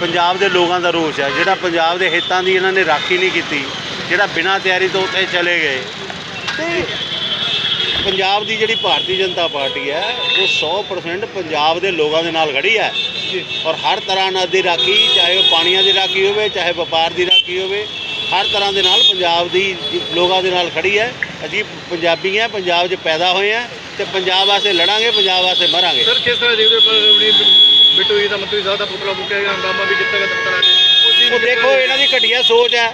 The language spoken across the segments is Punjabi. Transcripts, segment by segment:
ਪੰਜਾਬ ਦੇ ਲੋਕਾਂ ਦਾ ਰੋਸ ਹੈ। ਜਿਹੜਾ ਪੰਜਾਬ ਦੇ ਹਿੱਤਾਂ ਦੀ ਇਹਨਾਂ ਨੇ ਰਾਖੀ ਨਹੀਂ ਕੀਤੀ ਜਿਹੜਾ ਬਿਨਾਂ ਤਿਆਰੀ ਤੋਂ ਉੱਥੇ ਚਲੇ ਗਏ। ਤੇ ਪੰਜਾਬ ਦੀ ਜਿਹੜੀ ਭਾਰਤੀ ਜਨਤਾ ਪਾਰਟੀ ਹੈ ਉਹ 100% ਪੰਜਾਬ ਦੇ ਲੋਕਾਂ ਦੇ ਨਾਲ ਖੜੀ ਹੈ। ਔਰ ਹਰ ਤਰ੍ਹਾਂ ਨਾਲ ਦੀ ਰਾਖੀ ਚਾਹੇ ਉਹ ਪਾਣੀਆਂ ਦੀ ਰਾਖੀ ਹੋਵੇ ਚਾਹੇ ਵਪਾਰ ਦੀ ਰਾਖੀ ਹੋਵੇ ਹਰ ਤਰ੍ਹਾਂ ਦੇ ਨਾਲ ਪੰਜਾਬ ਦੀ ਲੋਕਾਂ ਦੇ ਨਾਲ ਖੜੀ ਹੈ। ਅਸੀਂ ਪੰਜਾਬੀ ਹਾਂ ਪੰਜਾਬ 'ਚ ਪੈਦਾ ਹੋਏ ਹਾਂ ਤੇ ਪੰਜਾਬ ਵਾਸਤੇ ਲੜਾਂਗੇ ਪੰਜਾਬ ਵਾਸਤੇ ਮਰਾਂਗੇ। ਸਰ ਕਿਸ ਤਰ੍ਹਾਂ ਦੇਖਦੇ ਹੋ? ਬਿੱਟੂ ਜੀ ਦਾ ਮੰਤਰੀ ਸਾਹਿਬ ਦਾ ਪੁਤਲਾ ਮੁੱਕੇਗਾ ਹੰਗਾਮਾ ਵੀ ਕੀਤਾ ਗਿਆ। ਦਫ਼ਤਰ ਕੇ ਉਹ ਦੇਖੋ ਇਹਨਾਂ ਦੀ ਘਟੀਆ ਸੋਚ ਹੈ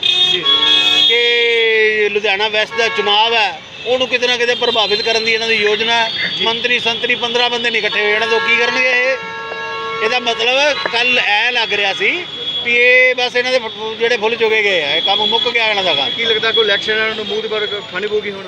ਕਿ ਲੁਧਿਆਣਾ ਵੈਸਟ ਦਾ ਚੁਣਾਵ ਹੈ। ਉਹਨੂੰ ਕਿਤੇ ਨਾ ਕਿਤੇ ਪ੍ਰਭਾਵਿਤ ਕਰਨ ਦੀ ਇਹਨਾਂ ਦੀ ਯੋਜਨਾ ਹੈ। ਮੰਤਰੀ ਸੰਤਰੀ 15 ਬੰਦੇ ਨਹੀਂ ਇਕੱਠੇ ਹੋ ਜਾਣਾ ਤਾਂ ਕੀ ਕਰਨਗੇ ਇਹ? ਇਹਦਾ ਮਤਲਬ ਕੱਲ ਐ ਲੱਗ ਰਿਹਾ ਸੀ ਵੀ ਇਹ ਬਸ ਇਹਨਾਂ ਦੇ ਜਿਹੜੇ ਫੁੱਲ ਚੁਗੇ ਗਏ ਆ ਇਹ ਕੰਮ ਮੁੱਕ ਗਿਆ ਇਹਨਾਂ ਦਾ ਕੀ ਲੱਗਦਾ ਕੋਈ ਇਲੈਕਸ਼ਨ ਇਹਨਾਂ ਨੂੰ ਮੂੰਹ ਦੇ ਪਰ ਖਾਣੀ ਪਊਗੀ ਹੁਣ?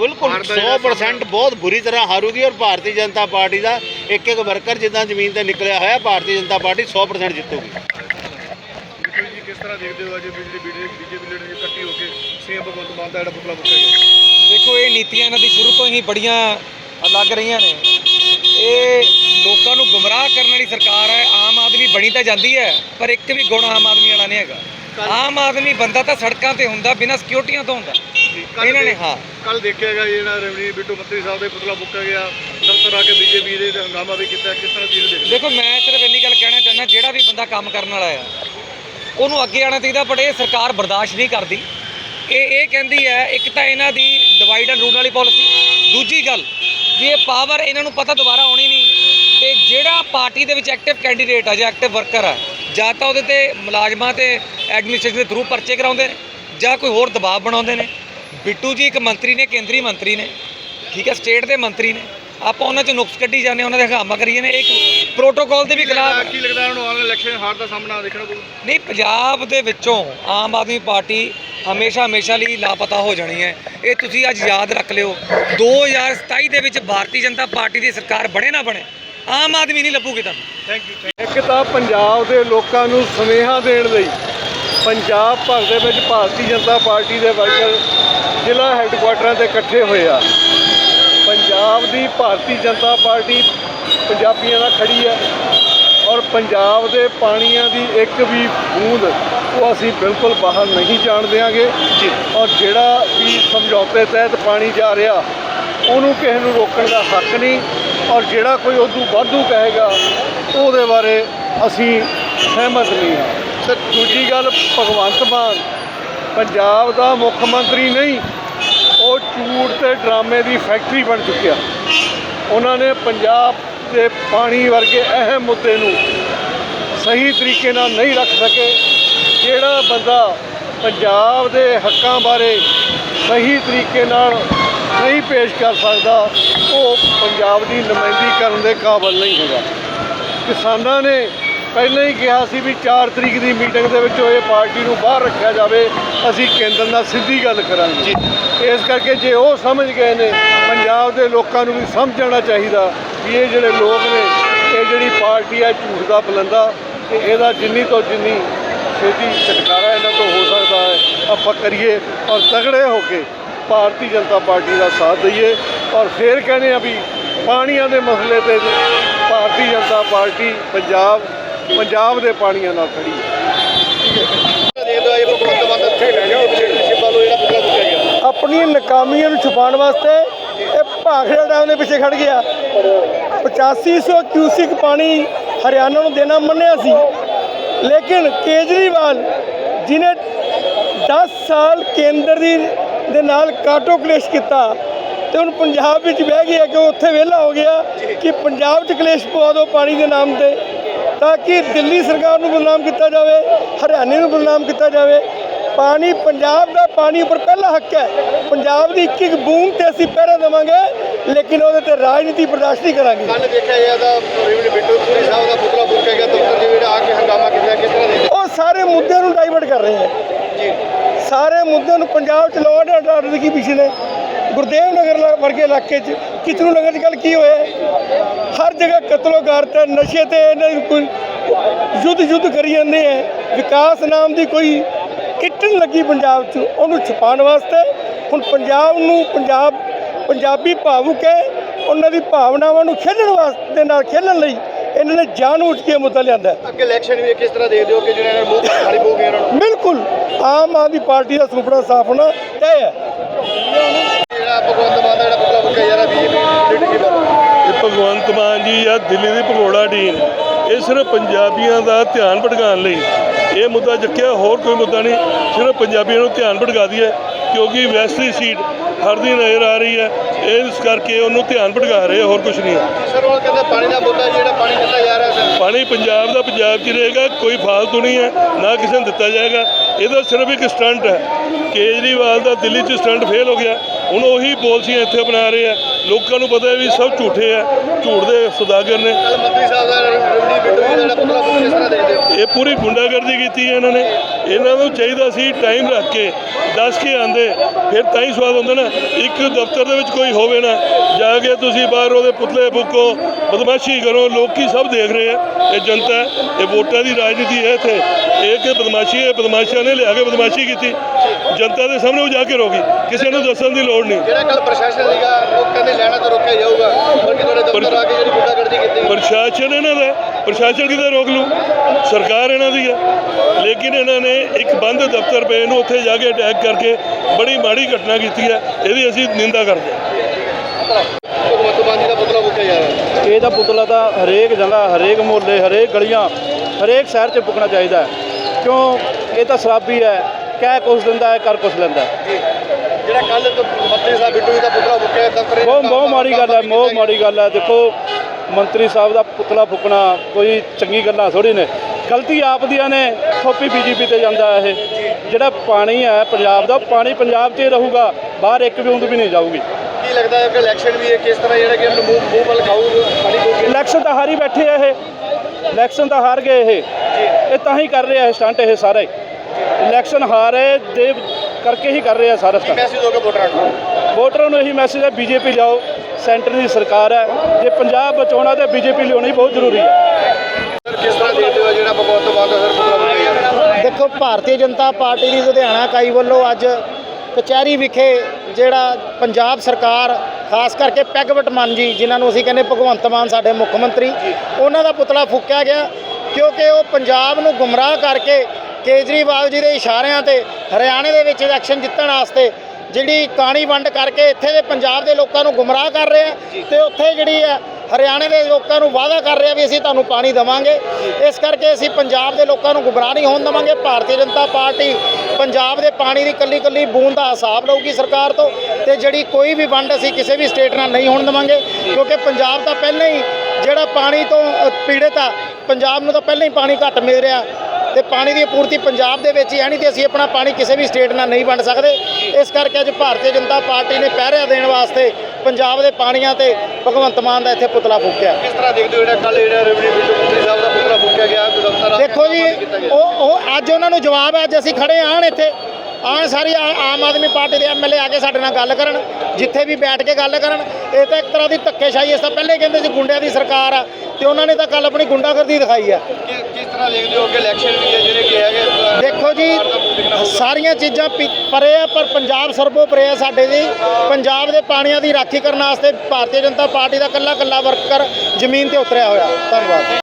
ਬਿਲਕੁਲ ਹਾਰ ਦਾ ਜਿਹੜਾ 100% ਬਹੁਤ ਬੁਰੀ ਤਰ੍ਹਾਂ ਹਾਰੂਗੀ ਔਰ ਭਾਰਤੀ ਜਨਤਾ ਪਾਰਟੀ ਦਾ ਇੱਕ ਇੱਕ ਵਰਕਰ ਜਿੱਦਾਂ ਜ਼ਮੀਨ ਤੇ ਨਿਕਲਿਆ ਹੋਇਆ ਭਾਰਤੀ ਜਨਤਾ ਪਾਰਟੀ 100% ਜਿੱਤੂਗੀ। ਬਿੱਟੂ ਜੀ ਕਿਸ ਤਰ੍ਹਾਂ ਦੇਖਦੇ ਹੋ ਅੱਜ ਬਿਜਲੀ ਬੀਜੇਪੀ ਲੀਡਰ ਜੀ ਇਕੱਠੀ ਹੋ ਕੇ ਸੀਐਮ ਭਗਵੰਤ ਮਾਨ ਦਾ ਜਿਹੜਾ ਪੁਤਲਾ ਮੁੱਕੇਗਾ ਦੇਖੋ ਇਹ ਨੀਤੀਆਂ ਇਹਨਾਂ ਦੀ ਸ਼ੁਰੂ ਤੋਂ ਹੀ ਬੜੀਆਂ ਲੱਗ ਰਹੀਆਂ ਨੇ। ਇਹ ਲੋਕਾਂ ਨੂੰ ਗੁੰਮਰਾਹ ਕਰਨ ਵਾਲੀ ਸਰਕਾਰ ਹੈ ਆਮ ਆਦਮੀ ਬਣੀ ਤਾਂ ਜਾਂਦੀ ਹੈ ਪਰ ਇੱਕ ਵੀ ਗੁਣ ਆਮ ਆਦਮੀ ਵਾਲਾ ਨਹੀਂ ਹੈਗਾ। ਆਮ ਆਦਮੀ ਬੰਦਾ ਤਾਂ ਸੜਕਾਂ ਤੇ ਹੁੰਦਾ ਬਿਨਾਂ ਸਿਕਿਉਰਟੀਆਂ ਤੋਂ ਹੁੰਦਾ। ਇਹਨਾਂ ਨੇ ਹਾਂ। ਕੱਲ ਦੇਖਿਆ ਗਿਆ ਜਿਹੜਾ ਰਵਨੀਤ ਬਿੱਟੂ ਮੰਤਰੀ ਸਾਹਿਬ ਦੇ ਪੁਤਲਾ ਮੁੱਕਿਆ ਗਿਆ। ਦਫ਼ਤਰ ਆ ਕੇ ਬੀਜੇਪੀ ਦੇ ਹੰਗਾਮਾ ਵੀ ਕੀਤਾ ਕਿਸ ਤਰ੍ਹਾਂ ਚੀਜ਼ ਦੇਖਦੇ ਦੇਖੋ ਮੈਂ ਸਿਰਫ ਇੰਨੀ ਗੱਲ ਕਹਿਣਾ ਚਾਹੁੰਦਾ ਜਿਹੜਾ ਵੀ ਬੰਦਾ ਕੰਮ ਕਰਨ ਵਾਲਾ ਆ ਉਹਨੂੰ ਅੱਗੇ ਆਉਣਾ ਚਾਹੀਦਾ ਪਰ ਇਹ ਸਰਕਾਰ ਬਰਦਾਸ਼ਤ ਨਹੀਂ ਕਰਦੀ। ਇਹ ਇਹ ਕਹਿੰਦੀ ਹੈ ਇੱਕ ਤਾਂ ਇਹਨਾਂ ਦੀ ਡਿਵਾਈਡ ਐਂਡ ਰੂਲ ਵਾਲੀ ਪਾਲਿਸੀ ਦੂਜੀ ਗੱਲ ਵੀ ਇਹ ਪਾਵਰ ਇਹਨਾਂ ਨੂੰ ਪਤਾ ਦੁਬਾਰਾ ਆਉਣੀ ਨਹੀਂ। ਤੇ ਜਿਹੜਾ ਪਾਰਟੀ ਦੇ ਵਿੱਚ ਐਕਟਿਵ ਕੈਂਡੀਡੇਟ ਆ ਜਾਂ ਐਕਟਿਵ ਵਰਕਰ ਆ ਜਾਂ ਤਾਂ ਉਹਦੇ ਤੇ ਮੁਲਾਜ਼ਮਾਂ ਤੇ ਐਡਮਿਨਿਸਟ੍ਰੇਸ਼ਨ ਦੇ ਥਰੂ ਪਰਚੇ ਕਰਾਉਂਦੇ ਨੇ ਜਾਂ ਕੋਈ ਹੋਰ ਦਬਾਅ ਬਣਾਉਂਦੇ ਨੇ। ਬਿੱਟੂ ਜੀ ਇੱਕ ਮੰਤਰੀ ਨੇ ਕੇਂਦਰੀ ਮੰਤਰੀ ਨੇ ਠੀਕ ਹੈ ਸਟੇਟ ਦੇ ਮੰਤਰੀ ਨੇ। ਆਪਾਂ ਉਹਨਾਂ 'ਚ ਨੁਕਸ ਕੱਢੀ ਜਾਂਦੇ ਉਹਨਾਂ ਦੇ ਹੰਗਾਮਾ ਕਰੀ ਜਾਂਦੇ ਇੱਕ ਪ੍ਰੋਟੋਕਾਲ ਦੇ ਵੀ ਖਿਲਾਫ। ਕੀ ਲੱਗਦਾ ਨੂੰ ਆਉਣ ਇਲੈਕਸ਼ਨ ਹਾਰ ਦਾ ਸਾਹਮਣਾ ਦੇਖਣਾ ਪਊ? ਨਹੀਂ ਪੰਜਾਬ ਦੇ ਵਿੱਚੋਂ ਆਮ ਆਦਮੀ ਪਾਰਟੀ ਹਮੇਸ਼ਾ ਹਮੇਸ਼ਾ ਲਈ ਲਾਪਤਾ ਹੋ ਜਾਣੀ ਹੈ। ਇਹ ਤੁਸੀਂ ਅੱਜ ਯਾਦ ਰੱਖ ਲਿਓ 2027 ਦੇ ਵਿੱਚ ਭਾਰਤੀ ਜਨਤਾ ਪਾਰਟੀ ਦੀ ਸਰਕਾਰ ਬਣੇ ਨਾ ਬਣੇ ਆਮ ਆਦਮੀ ਨਹੀਂ ਲੱਭੂਗੀ ਤੁਹਾਨੂੰ। ਥੈਂਕ ਯੂ ਇੱਕ ਤਾਂ ਪੰਜਾਬ ਦੇ ਲੋਕਾਂ ਨੂੰ ਸੁਨੇਹਾ ਦੇਣ ਲਈ ਪੰਜਾਬ ਭਰ ਦੇ ਵਿੱਚ ਭਾਰਤੀ ਜਨਤਾ ਪਾਰਟੀ ਦੇ ਵਰਕਰ ਜ਼ਿਲ੍ਹਾ ਹੈੱਡਕੁਆਟਰਾਂ ਤੇ ਇਕੱਠੇ ਹੋਏ ਆ। ਪੰਜਾਬ ਦੀ ਭਾਰਤੀ ਜਨਤਾ ਪਾਰਟੀ ਪੰਜਾਬੀਆਂ ਨਾਲ ਖੜੀ ਹੈ ਔਰ ਪੰਜਾਬ ਦੇ ਪਾਣੀਆਂ ਦੀ ਇੱਕ ਵੀ ਬੂੰਦ ਉਹ ਅਸੀਂ ਬਿਲਕੁਲ ਬਾਹਰ ਨਹੀਂ ਜਾਣ ਦਿਆਂਗੇ। ਔਰ ਜਿਹੜਾ ਵੀ ਸਮਝੌਤੇ ਤਹਿਤ ਪਾਣੀ ਜਾ ਰਿਹਾ ਉਹਨੂੰ ਕਿਸੇ ਨੂੰ ਰੋਕਣ ਦਾ ਹੱਕ ਨਹੀਂ। ਔਰ ਜਿਹੜਾ ਕੋਈ ਉਦੋਂ ਵਾਧੂ ਕਹੇਗਾ, ਉਹਦੇ ਬਾਰੇ ਅਸੀਂ ਸਹਿਮਤ ਨਹੀਂ ਹਾਂ। ਤੇ ਦੂਜੀ ਗੱਲ, ਭਗਵੰਤ ਮਾਨ ਪੰਜਾਬ ਦਾ ਮੁੱਖ ਮੰਤਰੀ ਨਹੀਂ, ਉਹ ਝੂਠ ਤੇ ਡਰਾਮੇ ਦੀ ਫੈਕਟਰੀ ਬਣ ਚੁੱਕਿਆ। ਉਹਨਾਂ ਨੇ ਪੰਜਾਬ ਦੇ ਪਾਣੀ ਵਰਗੇ ਅਹਿਮ ਮੁੱਦੇ ਨੂੰ ਸਹੀ ਤਰੀਕੇ ਨਾਲ ਨਹੀਂ ਰੱਖ ਸਕੇ। ਜਿਹੜਾ ਬੰਦਾ ਪੰਜਾਬ ਦੇ ਹੱਕਾਂ ਬਾਰੇ ਸਹੀ ਤਰੀਕੇ ਨਾਲ ਨਹੀਂ ਪੇਸ਼ ਕਰ ਸਕਦਾ ਉਹ ਪੰਜਾਬ ਦੀ ਨੁਮਾਇੰਦਗੀ ਕਰਨ ਦੇ ਕਾਬਿਲ ਨਹੀਂ ਹੈਗਾ। ਕਿਸਾਨਾਂ ਨੇ ਪਹਿਲਾਂ ਹੀ ਕਿਹਾ ਸੀ ਵੀ 4 ਤਰੀਕ ਦੀ ਮੀਟਿੰਗ ਦੇ ਵਿੱਚ ਇਹ ਪਾਰਟੀ ਨੂੰ ਬਾਹਰ ਰੱਖਿਆ ਜਾਵੇ ਅਸੀਂ ਕੇਂਦਰ ਨਾਲ ਸਿੱਧੀ ਗੱਲ ਕਰਾਂਗੇ। ਇਸ ਕਰਕੇ ਜੇ ਉਹ ਸਮਝ ਗਏ ਨੇ ਪੰਜਾਬ ਦੇ ਲੋਕਾਂ ਨੂੰ ਵੀ ਸਮਝਣਾ ਚਾਹੀਦਾ ਵੀ ਇਹ ਜਿਹੜੇ ਲੋਕ ਨੇ ਇਹ ਜਿਹੜੀ ਪਾਰਟੀ ਹੈ ਝੂਠ ਦਾ ਬਲੰਦਾ ਤੇ ਇਹਦਾ ਜਿੰਨੀ ਤੋਂ ਜਿੰਨੀ ਛੇਤੀ ਛੁਟਕਾਰਾ ਇਹਨਾਂ ਤੋਂ ਹੋ ਸਕਦਾ ਹੈ ਆਪਾਂ ਕਰੀਏ ਔਰ ਤਗੜੇ ਹੋ ਕੇ ਭਾਰਤੀ ਜਨਤਾ ਪਾਰਟੀ ਦਾ ਸਾਥ ਦਈਏ ਔਰ ਫਿਰ ਕਹਿੰਦੇ ਆ ਵੀ ਪਾਣੀਆਂ ਦੇ ਮਸਲੇ ਤੇ ਭਾਰਤੀ ਜਨਤਾ ਪਾਰਟੀ ਪੰਜਾਬ ਪੰਜਾਬ ਦੇ ਪਾਣੀਆਂ ਨਾਲ ਖੜੀ ਹੈ। ਆਪਣੀਆਂ ਨਾਕਾਮੀਆਂ ਨੂੰ ਛੁਪਾਉਣ ਵਾਸਤੇ ਇਹ ਭਾਖੜਾ ਡੈਮ ਦੇ ਪਿੱਛੇ ਖੜ ਗਿਆ। 8500 ਕਿਊਸਿਕ ਪਾਣੀ ਹਰਿਆਣਾ ਨੂੰ ਦੇਣਾ ਮੰਨਿਆ ਸੀ। ਲੇਕਿਨ ਕੇਜਰੀਵਾਲ ਜਿਨੇ 10 ਸਾਲ ਕੇਂਦਰ ਦੀ ਦੇ ਨਾਲ ਕਾਟੋ ਕਲੇਸ਼ ਕੀਤਾ ਤੇ ਹੁਣ ਪੰਜਾਬ ਵਿੱਚ ਬਹਿ ਗਿਆ ਕਿ ਉੱਥੇ ਵਿਹਲਾ ਹੋ ਗਿਆ ਕਿ ਪੰਜਾਬ 'ਚ ਕਲੇਸ਼ ਪਵਾ ਦਿਓ ਪਾਣੀ ਦੇ ਨਾਮ ਤੇ ਤਾਂ ਕਿ ਦਿੱਲੀ ਸਰਕਾਰ ਨੂੰ ਬਦਨਾਮ ਕੀਤਾ ਜਾਵੇ ਹਰਿਆਣੇ ਨੂੰ ਬਦਨਾਮ ਕੀਤਾ ਜਾਵੇ। ਪਾਣੀ ਪੰਜਾਬ ਦਾ ਪਾਣੀ ਉੱਪਰ ਪਹਿਲਾ ਹੱਕ ਹੈ। ਪੰਜਾਬ ਦੀ ਇੱਕ ਇੱਕ ਬੂੰਦ ਤੇ ਅਸੀਂ ਪਹਿਰਾ ਦੇਵਾਂਗੇ ਲੇਕਿਨ ਉਹਦੇ ਤੇ ਰਾਜਨੀਤੀ ਬਰਦਾਸ਼ਤ ਨਹੀਂ ਕਰਾਂਗੇ। ਕੱਲ ਦੇਖਿਆ ਗਿਆ ਤਾਂ ਰਵਨੀਤ ਬਿੱਟੂ ਸਾਹਿਬ ਦਾ ਪੁਤਲਾ ਮੁੱਕਿਆ ਗਿਆ ਦੇ ਵਿੱਚ ਆ ਕੇ ਹੰਗਾਮਾ ਕੀਤਾ ਕਿਸ ਤਰ੍ਹਾਂ ਦੇਖਦੇ ਉਹ ਸਾਰੇ ਮੁੱਦਿਆਂ ਨੂੰ ਡਾਈਵਰਟ ਕਰ ਰਹੇ ਹੈ। ਜੀ। ਸਾਰੇ ਮੁੱਦਿਆਂ ਨੂੰ ਪੰਜਾਬ ਚ ਲਾਅ ਐਂਡ ਆਰਡਰ ਕੀ ਪਿੱਛੇ ਨੇ ਗੁਰਦੇਵ ਨਗਰ ਵਰਗੇ ਇਲਾਕੇ 'ਚ ਕਿਚਨੂ ਨਗਰ 'ਚ ਕੱਲ ਕੀ ਹੋਇਆ ਹਰ ਜਗ੍ਹਾ ਕਤਲੋ ਗਾਰਤ ਨਸ਼ੇ ਤੇ ਇਹਨਾਂ ਦੀ ਕੋਈ ਯੁੱਧ ਯੁੱਧ ਕਰੀ ਜਾਂਦੇ ਹੈ ਵਿਕਾਸ ਨਾਮ ਦੀ ਕੋਈ ਕਿੱਟਣ ਲੱਗੀ ਪੰਜਾਬ 'ਚ? ਉਹਨੂੰ ਛੁਪਾਉਣ ਵਾਸਤੇ ਹੁਣ ਪੰਜਾਬ ਨੂੰ ਪੰਜਾਬ ਪੰਜਾਬੀ ਭਾਵੁਕ ਹੈ ਉਹਨਾਂ ਦੀ ਭਾਵਨਾਵਾਂ ਨੂੰ ਖੇਡਣ ਵਾਸਤੇ ਨਾਲ ਖੇਲਣ ਲਈ ਇਹਨਾਂ ਨੇ ਜਾਣ ਉੱਠ ਕੇ ਮੁੱਦਾ ਲਿਆਂਦਾ। ਅੱਗੇ ਇਲੈਕਸ਼ਨ ਵੀ ਕਿਸ ਤਰ੍ਹਾਂ ਦੇਖਦੇ ਹੋ ਕਿ ਜਿਹੜਾ ਇਹਨਾਂ ਨੂੰ ਮੂੰਹ ਖਾਲੀ ਪਊਗੇ ਇਹਨਾਂ ਨੂੰ? ਬਿਲਕੁਲ ਆਮ ਆਦਮੀ ਪਾਰਟੀ ਦਾ ਸੁਪਨਾ ਸਾਫ਼ ਹੋਣਾ ਤੈਅ ਹੈ। ਜਿਹੜਾ ਭਗਵੰਤ ਮਾਨ ਦਾ ਜਿਹੜਾ ਪੁਤਲਾ ਜਾ ਰਿਹਾ ਬੀਜੇਪੀ ਵੱਲੋਂ ਇਹ ਭਗਵੰਤ ਮਾਨ ਜੀ ਜਾਂ ਦਿੱਲੀ ਦੀ ਭਗੌੜਾ ਟੀਮ ਇਹ ਸਿਰਫ ਪੰਜਾਬੀਆਂ ਦਾ ਧਿਆਨ ਭਟਕਾਉਣ ਲਈ। ਇਹ ਮੁੱਦਾ ਚੱਕਿਆ ਹੋਰ ਕੋਈ ਮੁੱਦਾ ਨਹੀਂ। ਸਿਰਫ ਪੰਜਾਬੀਆਂ ਨੂੰ ਧਿਆਨ ਭਟਕਾ ਦਈਏ ਕਿਉਂਕਿ ਵੈਸਟਰੀ ਸੀਟ ਹਰ ਦਿਨ ਨਜ਼ਰ ਆ ਰਹੀ ਹੈ। ਇਸ ਕਰਕੇ ਉਹਨੂੰ ਧਿਆਨ ਭਟਕਾ ਰਹੇ ਹੋਰ ਕੁਝ ਨਹੀਂ ਸਰ ਉਹ ਕਹਿੰਦੇ ਪਾਣੀ ਦਾ ਮੁੱਦਾ ਜਿਹੜਾ ਪਾਣੀ ਦਿੱਤਾ ਜਾ ਰਿਹਾ ਸਰ। ਪਾਣੀ ਪੰਜਾਬ ਦਾ ਪੰਜਾਬ 'ਚ ਰਹੇਗਾ ਕੋਈ ਫਾਲਤੂ ਨਹੀਂ ਹੈ ਨਾ ਕਿਸੇ ਨੂੰ ਦਿੱਤਾ ਜਾਏਗਾ। ਇਹਦਾ ਸਿਰਫ ਇੱਕ ਸਟੰਟ ਹੈ। ਕੇਜਰੀਵਾਲ ਦਾ ਦਿੱਲੀ 'ਚ ਸਟੰਟ ਫੇਲ ਹੋ ਗਿਆ। ਹੁਣ ਉਹੀ ਪਾਲਿਸੀਆਂ ਇੱਥੇ ਅਪਣਾ ਰਹੇ ਆ। ਲੋਕਾਂ ਨੂੰ ਪਤਾ ਹੈ ਵੀ ਸਭ ਝੂਠੇ ਆ। ਝੂਠ ਦੇ ਸੁਦਾਗਰ ਨੇ। ਮੰਤਰੀ ਸਾਹਿਬ ਦਾ ਰਵਨੀ ਬਿੱਟੂ ਜੀ ਦਾ ਪੁਤਲਾ ਫੁੱਕ ਕਿਸ ਤਰ੍ਹਾਂ ਦੇਖਦੇ ਹੋ ਇਹ ਪੂਰੀ ਗੁੰਡਾਗਰਦੀ ਕੀਤੀ ਹੈ ਇਹਨਾਂ ਨੇ। ਇਹਨਾਂ ਨੂੰ ਚਾਹੀਦਾ ਸੀ ਟਾਈਮ ਰੱਖ ਕੇ। ਦੱਸ ਕੇ ਆਂਦੇ। ਫਿਰ ਤਾਂ ਹੀ ਸਵਾਦ ਹੁੰਦਾ ਨਾ। ਇੱਕ ਦਫ਼ਤਰ ਦੇ ਵਿੱਚ ਕੋਈ ਹੋਵੇ ਨਾ ਜਾ ਕੇ ਤੁਸੀਂ ਬਾਹਰ ਉਹਦੇ ਪੁਤਲੇ ਫੂਕੋ ਬਦਮਾਸ਼ੀ ਕਰੋ ਲੋਕੀ ਸਭ ਦੇਖ ਰਹੇ ਆ ਇਹ ਜਨਤਾ ਇਹ ਵੋਟਾਂ ਦੀ ਰਾਜਨੀਤੀ ਹੈ ਇੱਥੇ। ਇਹ ਕਿ ਬਦਮਾਸ਼ੀ ਹੈ ਬਦਮਾਸ਼ੀਆਂ ਨੇ ਲਿਆ ਕੇ ਬਦਮਾਸ਼ੀ ਕੀਤੀ। ਜਨਤਾ ਦੇ ਸਾਹਮਣੇ ਉਹ ਜਾ ਕੇ ਰੋਗੀ ਕਿਸੇ ਨੂੰ ਦੱਸਣ ਦੀ ਲੋੜ ਨਹੀਂ। ਜਿਹੜਾ ਕੱਲ ਪ੍ਰਸ਼ਾਸਨ ਸੀਗਾ ਉਹ ਕਹਿੰਦੇ ਲੈਣਾ ਤਾਂ ਰੋਕਿਆ ਜਾਊਗਾ ਬਲਕਿ ਤੁਹਾਡੇ ਦਫ਼ਤਰ ਆ ਕੇ ਜਿਹੜੀ ਗੁੰਡਾਗਰਦੀ ਕੀਤੀ। ਪ੍ਰਸ਼ਾਸਨ ਇਹਨਾਂ ਦਾ। ਪ੍ਰਸ਼ਾਸਨ ਕਿਤੇ ਰੋਕ ਲੂ ਸਰਕਾਰ ਇਹਨਾਂ ਦੀ ਹੈ। ਲੇਕਿਨ ਇਹਨਾਂ ਨੇ ਇੱਕ ਬੰਦ ਦਫ਼ਤਰ ਪਏ ਨੂੰ ਉੱਥੇ ਜਾ ਕੇ ਅਟੈਕ ਕਰਕੇ ਬੜੀ ਮਾੜੀ ਘਟਨਾ ਕੀਤੀ ਹੈ ਇਹਦੀ ਅਸੀਂ ਨਿੰਦਾ ਕਰਦੇ ਹਾਂ। ਭਗਵੰਤ ਮਾਨ ਜੀ ਦਾ ਪੁਤਲਾ ਫੁੱਕਿਆ ਜਾ ਰਿਹਾ ਇਹਦਾ ਪੁਤਲਾ ਤਾਂ ਹਰੇਕ ਜਗ੍ਹਾ ਹਰੇਕ ਮੁਹੱਲੇ ਹਰੇਕ ਗਲੀਆਂ ਹਰੇਕ ਸ਼ਹਿਰ 'ਚ ਪੁੱਕਣਾ ਚਾਹੀਦਾ ਕਿਉਂ? ਇਹ ਤਾਂ ਸ਼ਰਾਬੀ ਹੈ। ਕਹਿ ਕੁਛ ਦਿੰਦਾ ਹੈ ਕਰ ਕੁਛ ਲੈਂਦਾ ਜਿਹੜਾ ਕੱਲ ਮੰਤਰੀ ਸਾਹਿਬ ਬਿੱਟੂ ਜੀ ਦਾ ਪੁਤਲਾ ਫੁੱਕਿਆ ਦਫ਼ਤਰ ਬਹੁਤ ਬਹੁਤ ਮਾੜੀ ਗੱਲ ਹੈ ਬਹੁਤ ਮਾੜੀ ਗੱਲ ਹੈ। ਦੇਖੋ ਮੰਤਰੀ ਸਾਹਿਬ ਦਾ ਪੁਤਲਾ ਫੁਕਣਾ ਕੋਈ ਚੰਗੀ ਗੱਲਾਂ ਥੋੜੀ ਨੇ। ਗਲਤੀ ਆਪ ਦੀਆਂ ਨੇ ਥੋਪੀ ਬੀਜੇਪੀ ਤੇ ਜਾਂਦਾ ਇਹ। ਜਿਹੜਾ ਪਾਣੀ ਹੈ ਪੰਜਾਬ ਦਾ ਪਾਣੀ ਪੰਜਾਬ 'ਚ ਹੀ ਰਹੂਗਾ ਬਾਹਰ ਇੱਕ ਬੂੰਦ ਵੀ ਨਹੀਂ ਜਾਊਗੀ। ਕੀ ਲੱਗਦਾ ਹੈ ਕਿ ਇਲੈਕਸ਼ਨ ਵੀ ਇਹ ਕਿਸ ਤਰ੍ਹਾਂ ਜਿਹੜਾ ਕਿ ਇਹਨੂੰ ਮੂੰਹ ਮੂੰਹ ਵੱਲ ਖਾਊ ਖਾਲੀ ਪਊਗੀ ਇਲੈਕਸ਼ਨ ਤਾਂ ਹਾਰ ਹੀ ਬੈਠੇ ਆ ਇਹ। ਇਲੈਕਸ਼ਨ ਤਾਂ ਹਾਰ ਗਏ ਇਹ। ਇਹ ਤਾਂ ਹੀ ਕਰ ਰਹੇ ਇਹ ਸਟੰਟ ਇਹ ਸਾਰੇ। ਇਲੈਕਸ਼ਨ ਹਾਰੇ ਦੇ ਕਰਕੇ ਹੀ ਕਰ ਰਹੇ ਸਾਰਾ ਸਟੰਟ ਮੈਸੇਜ ਹੋ ਕੇ ਵੋਟਰਾਂ ਨੂੰ? ਵੋਟਰਾਂ ਨੂੰ ਇਹੀ ਮੈਸੇਜ ਹੈ ਬੀਜੇਪੀ ਲਿਆਓ। ਸੈਂਟਰ ਦੀ ਸਰਕਾਰ ਹੈ। ਜੇ ਪੰਜਾਬ ਬਚਾਉਣਾ ਤਾਂ ਬੀਜੇਪੀ ਲਿਆਉਣੀ ਬਹੁਤ ਜ਼ਰੂਰੀ ਹੈ। ਕਿਸ ਤਰ੍ਹਾਂ ਦੇਖਦੇ ਹੋ ਜਿਹੜਾ ਦੇਖੋ ਭਾਰਤੀ ਜਨਤਾ ਪਾਰਟੀ ਦੀ ਲੁਧਿਆਣਾ ਇਕਾਈ ਵੱਲੋਂ ਅੱਜ ਕਚਹਿਰੀ ਵਿਖੇ ਜਿਹੜਾ ਪੰਜਾਬ ਸਰਕਾਰ, ਖਾਸ ਕਰਕੇ ਪੈਗਵਟ ਮਨ ਜੀ, ਜਿਨ੍ਹਾਂ ਨੂੰ ਅਸੀਂ ਕਹਿੰਦੇ ਭਗਵੰਤ ਮਾਨ ਸਾਡੇ ਮੁੱਖ ਮੰਤਰੀ, ਉਹਨਾਂ ਦਾ ਪੁਤਲਾ ਫੂਕਿਆ ਗਿਆ ਕਿਉਂਕਿ ਉਹ ਪੰਜਾਬ ਨੂੰ ਗੁੰਮਰਾਹ ਕਰਕੇ ਕੇਜਰੀਵਾਲ ਜੀ ਦੇ ਇਸ਼ਾਰਿਆਂ ਤੇ ਹਰਿਆਣੇ ਦੇ ਵਿੱਚ ਇਲੈਕਸ਼ਨ ਜਿੱਤਣ ਵਾਸਤੇ ਜਿਹੜੀ ਕਾਣੀ ਵੰਡ ਕਰਕੇ ਇੱਥੇ ਦੇ ਪੰਜਾਬ ਦੇ ਲੋਕਾਂ ਨੂੰ ਗੁੰਮਰਾਹ ਕਰ ਰਿਹਾ ਤੇ ਉੱਥੇ ਜਿਹੜੀ ਹੈ ਹਰਿਆਣੇ ਦੇ ਲੋਕਾਂ ਨੂੰ ਵਾਅਦਾ ਕਰ ਰਿਹਾ ਵੀ ਅਸੀਂ ਤੁਹਾਨੂੰ ਪਾਣੀ ਦੇਵਾਂਗੇ। ਇਸ ਕਰਕੇ ਅਸੀਂ ਪੰਜਾਬ ਦੇ ਲੋਕਾਂ ਨੂੰ ਗੁੰਮਰਾਹ ਨਹੀਂ ਹੋਣ ਦੇਵਾਂਗੇ। ਭਾਰਤੀ ਜਨਤਾ ਪਾਰਟੀ ਪੰਜਾਬ ਦੇ ਪਾਣੀ ਦੀ ਕੱਲੀ ਕੱਲੀ ਬੂੰਦ ਦਾ ਹਿਸਾਬ ਲਊਗੀ ਸਰਕਾਰ ਤੋਂ ਤੇ ਜਿਹੜੀ ਕੋਈ ਵੀ ਵੰਡ ਅਸੀਂ ਕਿਸੇ ਵੀ ਸਟੇਟ ਨਾਲ ਨਹੀਂ ਹੋਣ ਦੇਵਾਂਗੇ, ਕਿਉਂਕਿ ਪੰਜਾਬ ਦਾ ਪਹਿਲਾਂ ਹੀ ਜਿਹੜਾ ਪਾਣੀ ਤੋਂ ਪੀੜਤ ਆ, ਪੰਜਾਬ ਨੂੰ ਤਾਂ ਪਹਿਲਾਂ ਹੀ ਪਾਣੀ ਘੱਟ ਮਿਲ ਰਿਹਾ ਤੇ ਪਾਣੀ ਦੀ ਪੂਰਤੀ ਪੰਜਾਬ ਦੇ ਵਿੱਚ ਹੀ ਹੈ ਨਹੀਂ ਤੇ ਅਸੀਂ ਆਪਣਾ ਪਾਣੀ ਕਿਸੇ ਵੀ ਸਟੇਟ ਨਾਲ ਨਹੀਂ ਵੰਡ ਸਕਦੇ। ਇਸ ਕਰਕੇ ਅੱਜ ਭਾਰਤੀ ਜਨਤਾ ਪਾਰਟੀ ਨੇ ਪਹਿਰਿਆ ਦੇਣ ਵਾਸਤੇ ਪੰਜਾਬ ਦੇ ਪਾਣੀਆਂ ਤੇ ਭਗਵੰਤ ਮਾਨ ਦਾ ਇੱਥੇ ਪੁਤਲਾ ਫੂਕਿਆ। ਕਿਸ ਤਰ੍ਹਾਂ ਦੇਖਦੇ ਹੋ ਜਿਹੜਾ ਕੱਲ ਜਿਹੜਾ ਰਵਨੀ ਬਿੱਟੂ ਮੰਤਰੀ ਸਾਹਿਬ ਦਾ ਪੁਤਲਾ ਫੁੱਕਿਆ ਗਿਆ? ਦਫ਼ਤਰ ਦੇਖੋ ਜੀ। ਉਹ ਉਹ ਅੱਜ ਉਹਨਾਂ ਨੂੰ ਜਵਾਬ ਹੈ ਅੱਜ ਅਸੀਂ ਖੜੇ ਆਣ ਇੱਥੇ। ਆਣ ਸਾਰੀ ਆਮ ਆਦਮੀ ਪਾਰਟੀ ਦੇ ਐਮਐਲਏ ਆ ਕੇ ਸਾਡੇ ਨਾਲ ਗੱਲ ਕਰਨ ਜਿੱਥੇ ਵੀ ਬੈਠ ਕੇ ਗੱਲ ਕਰਨ। ਇਹ ਤਾਂ ਇੱਕ ਤਰ੍ਹਾਂ ਦੀ ਧੱਕੇਸ਼ਾਹੀ ਇਸ ਤੋਂ ਪਹਿਲੇ ਕਹਿੰਦੇ ਸੀ ਗੁੰਡਿਆਂ ਦੀ ਸਰਕਾਰ ਆ ਤੇ ਉਹਨਾਂ ਨੇ ਤਾਂ ਕੱਲ ਆਪਣੀ ਗੁੰਡਾਗਰਦੀ ਦਿਖਾਈ ਆ। ਕਿਸ ਤਰ੍ਹਾਂ ਦੇਖਦੇ ਹੋ ਕਿ ਇਲੈਕਸ਼ਨ ਵੀ ਹੈ ਜਿਹੜੇ ਕਿ ਹੈਗੇ ਦੇਖੋ ਜੀ ਸਾਰੀਆਂ ਚੀਜ਼ਾਂ ਪਰੇ ਆ ਪਰ ਪੰਜਾਬ ਸਰਬੋਪਰੇ ਆ ਸਾਡੇ ਦੀ ਪੰਜਾਬ ਦੇ ਪਾਣੀਆਂ ਦੀ ਰਾਖੀ ਕਰਨ ਵਾਸਤੇ ਭਾਰਤੀ ਜਨਤਾ ਪਾਰਟੀ ਦਾ ਕੱਲਾ ਕੱਲਾ ਵਰਕਰ ਜ਼ਮੀਨ ਤੇ ਉਤਰਿਆ ਹੋਇਆ। ਧੰਨਵਾਦ।